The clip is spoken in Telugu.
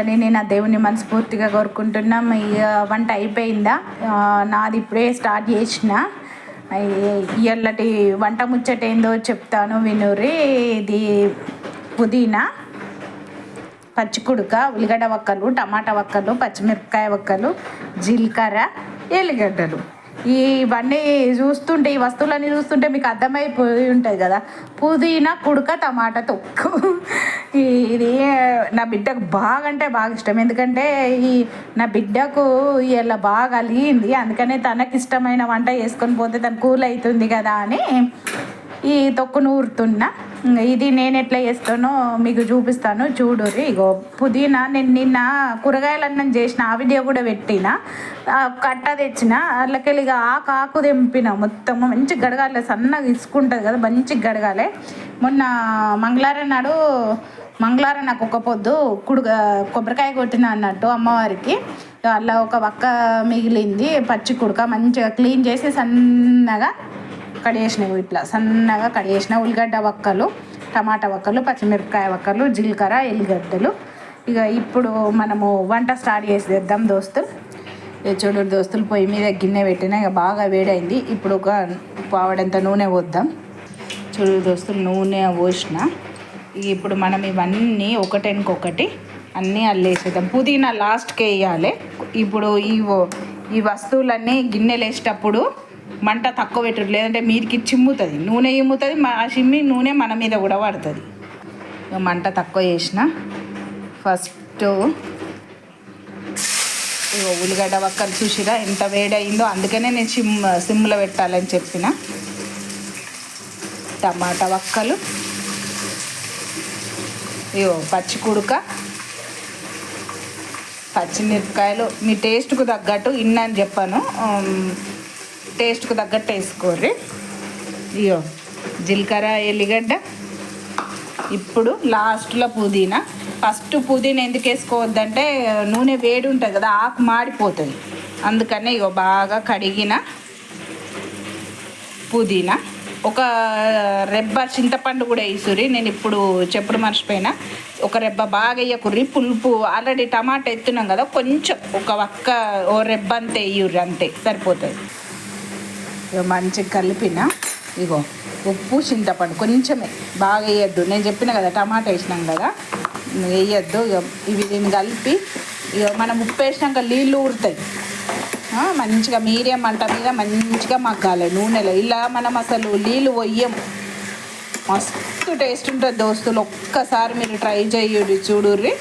అని నేను ఆ దేవుని మనస్ఫూర్తిగా కోరుకుంటున్నాం. ఈ వంట అయిపోయిందా? నాది ఇప్పుడే స్టార్ట్ చేసిన. ఇళ్ళటి వంట ముచ్చట ఏందో చెప్తాను వినురి ఇది పుదీనా పచ్చికుడుక ఉల్లిగడ్డ వక్కలు టమాటా వక్కలు పచ్చిమిరపకాయ వక్కలు జీలకర్ర ఎల్లిగడ్డలు. ఇవన్నీ చూస్తుంటే ఈ వస్తువులన్నీ చూస్తుంటే మీకు అర్థమైపోయి ఉంటుంది కదా. పుదీనా కుడుక టమాటా తొక్కు. ఇది నా బిడ్డకు బాగా అంటే బాగా ఇష్టం. ఎందుకంటే ఈ నా బిడ్డకు ఇలా బాగా అలిగింది. అందుకనే తనకి ఇష్టమైన వంట చేసుకొని పోతే తను కూల్ అవుతుంది కదా అని ఈ తొక్కు నూరుతున్నా ఇది నేను ఎట్లా చేస్తానో మీకు చూపిస్తాను. చూడుర్రి ఇగో పుదీనా నేను నిన్న కూరగాయలు అన్నం చేసిన ఆ వీడియో కూడా పెట్టిన. కట్ట తెచ్చిన అందులోకెళ్ళి ఇక ఆకు ఆకు తెంపిన. మొత్తం మంచి గడగాలి సన్నగా ఇసుకుంటుంది కదా మంచిగా గడగాలి. మొన్న మంగళవారం నాడు మంగళవారం నాకు ఒక పొద్దు కుడుగా కొబ్బరికాయ కొట్టిన అన్నట్టు అమ్మవారికి. అలా ఒక వక్క మిగిలింది పచ్చి కుడక మంచిగా క్లీన్ చేసి సన్నగా కడిగేసినవి ఇట్లా. సన్నగా కడిగేసిన ఉల్లిగడ్డ వక్కలు టమాటా వక్కలు పచ్చిమిరపకాయ వక్కలు జీలకర్ర ఎల్లిగడ్డలు. ఇక ఇప్పుడు మనము వంట స్టార్ట్ చేసేద్దాం దోస్తులు ఇక చూడు దోస్తులు పొయ్యి మీద గిన్నె పెట్టిన ఇక బాగా వేడైంది. ఇప్పుడు ఒక పావడంత నూనె పోద్దాం. చూడు దోస్తులు నూనె పోసిన. ఇప్పుడు మనం ఇవన్నీ ఒకటెనకొకటి అన్నీ అల్లేసేద్దాం. పుదీనా లాస్ట్కి వేయాలి. ఇప్పుడు ఈ ఈ వస్తువులన్నీ గిన్నెలు వేసేటప్పుడు మంట తక్కువ పెట్టరు. లేదంటే మీదికి చిమ్ముతుంది. నూనె ఇమ్ముతుంది మా చిమ్మి నూనె మన మీద కూడా పడుతుంది. మంట తక్కువ చేసిన. ఫస్ట్ ఇగో ఉల్లిగడ్డ వక్కలు చూసిరా ఎంత వేడయిందో. అందుకనే నేను సిమ్ సిమ్లో పెట్టాలని చెప్పిన. టమాటా వక్కలు. ఇగో పచ్చి కుడుక. పచ్చిమిరపకాయలు. మీ టేస్ట్కు తగ్గట్టు ఇన్నని చెప్పాను. టేస్ట్కు తగ్గట్టు వేసుకోర్రి. ఇయో జీలకర్ర ఎల్లిగడ్డ. ఇప్పుడు లాస్ట్లో పుదీనా. ఫస్ట్ పుదీనా ఎందుకు వేసుకోవద్దంటే నూనె వేడి ఉంటుంది కదా ఆకు మాడిపోతుంది. అందుకనే ఇగో బాగా కడిగిన పుదీనా. ఒక రెబ్బ చింతపండు కూడా వేసురి నేను ఇప్పుడు చెప్పుడు మర్చిపోయినా. ఒక రెబ్బ బాగా వేయకుర్రి. పులుపు ఆల్రెడీ టమాటా ఎత్తున్నాం కదా కొంచెం ఒక ఒక్క ఓ రెబ్బ అంతే వేయుర్రి అంతే సరిపోతుంది. మంచిగా కలిపిన. ఇగో ఉప్పు చింతపండు కొంచెమే. బాగా వేయద్దు. నేను చెప్పిన కదా టమాటా వేసినాం కదా వేయద్దు. ఇక ఇవి దీన్ని కలిపి ఇక మనం ఉప్పు వేసినాక నీళ్ళు ఊరుతాయి. మంచిగా మీడియం మంట మీద మంచిగా మగ్గాలి. నూనెలో. ఇలా మనం అసలు నీళ్ళు పొయ్యం. మస్తు టేస్ట్ ఉంటుంది దోస్తులు. ఒక్కసారి మీరు ట్రై చేయుడి చూడుర్రి.